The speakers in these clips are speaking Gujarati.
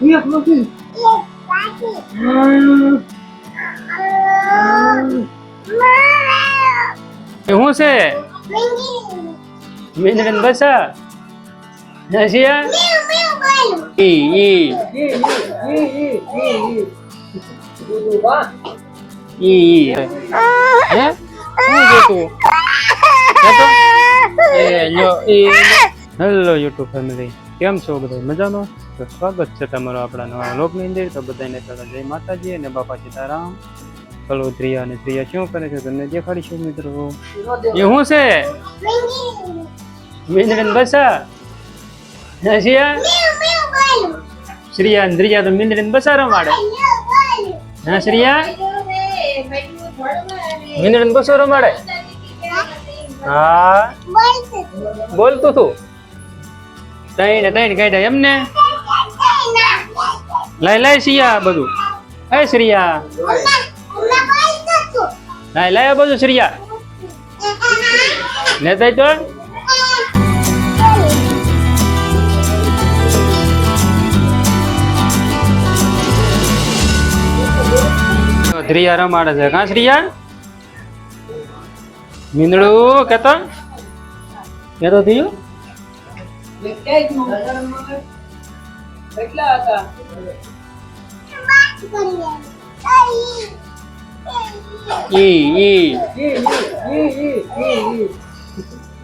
Нет, смотри. શું છે? મિનરન બસા નસિયા ઈ ઈ. ઈ ઈ. હે? શું જોતું? Hello YouTube family. કેમ છો બધા? મજામાં? તો સ્વાગત છે તમારો આપણા નવા લોકની અંદર. તો બધાને પહેલા જય માતાજી અને બાપા સીતારામ. ચલો ત્રિયા અને ત્રિયા શું કરે છે? તમને દેખાડીશું મિત્રો. એ શું છે? મિંદડન બસા? નસિયા શ્રીયા? અને ત્રિયા તો મિંદડન બસા રમાડે. હા શ્રીયા? મિંદડન બસો રમાડે? હા. બોલતું તું. તઈને તઈને કાઢ્યા એમને. લાય લાય શ્રીયા બધું હે શ્રીયા લાય લાય આ બધું શ્રીયા લેતા તો શ્રીયા રમાડે છે કાં શ્રીયા મીંદડું કેતો કેતો થયું કેટલા હતા? ઈ ઈ. ઈ ઈ ઈ ઈ ઈ ઈ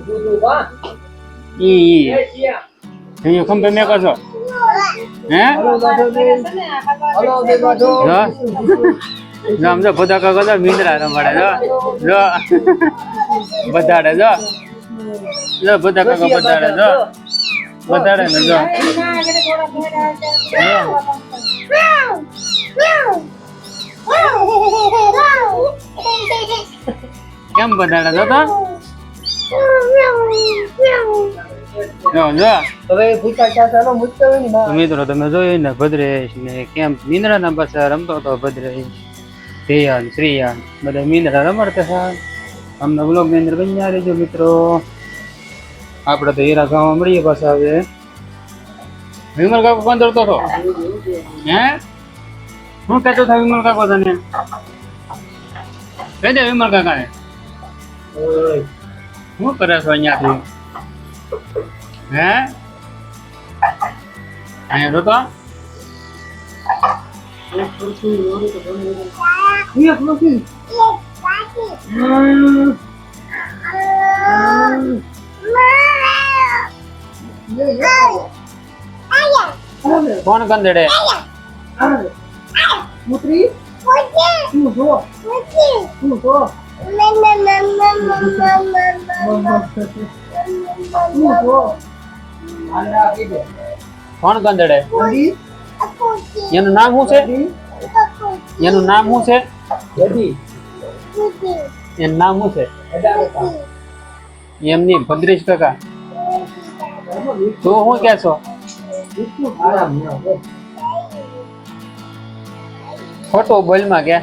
ગુરુ બા ઈ ઈ. એ શિયા. અહીંયા ખંભે મેં કશો હે? બાજુ જો. બધા કાકા જો મીંદડા રમાડે જો. જો. બધાડે જો. બધા કાકા બધાડે જો. બધાડે ને જો કેમ બધાડે જો તો જો જો હવે ભૂતા ક્યાં ચાલો મુકતો હોય ને તો મિત્રો તમે જોયું ને ભદ્રેશ ને કેમ મીંદડાના પાછા રમતો હતો ભદ્રેશ ધ્યાન શ્રીયાન બધા મીંદડા રમાડતા હતા અમને બ્લોગની અંદર બન્યા રહેજો મિત્રો આપણે તો હીરા ગામમાં મળીએ પાછા હવે. વિમલ કાકો કોણ દોડતો હતો? હે? શું કહેતો હતો વિમલ કાકો તને? કહી દે વિમલ કાકાને. શું કરે છો અહીંયાથી? હે? અહીંયા જોતો એક નથી કોણ કંદડે પુત્રી તું જો તું જો કોણ કંદડે એનું નામ શું છે? એનું નામ શું છે? એનું નામ શું છે? એમની ભદ્રેશ કાકા. તું શું કે છો? આરામ બોલમાં કે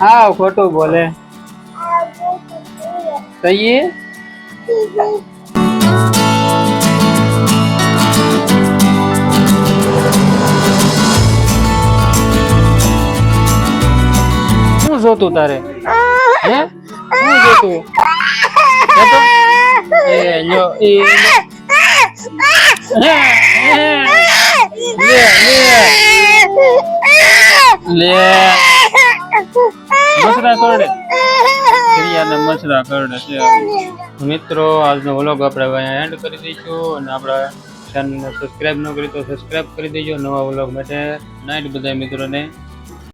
હા ખોટું બોલે. તો શું જોતું તારે? હે? શું જોતું? એ લ્યો એ લે મસરા કરડે. ક્રિયાને મસરા કરડે છે. મિત્રો, આજનો વ્લોગ આપણે અહીંયા એન્ડ કરી દઈશું અને આપણા ચેનલને સબસ્ક્રાઈબ ન કરી તો સબસ્ક્રાઈબ કરી દેજો. નવા વ્લોગ માટે નાઇટ બધા મિત્રોને.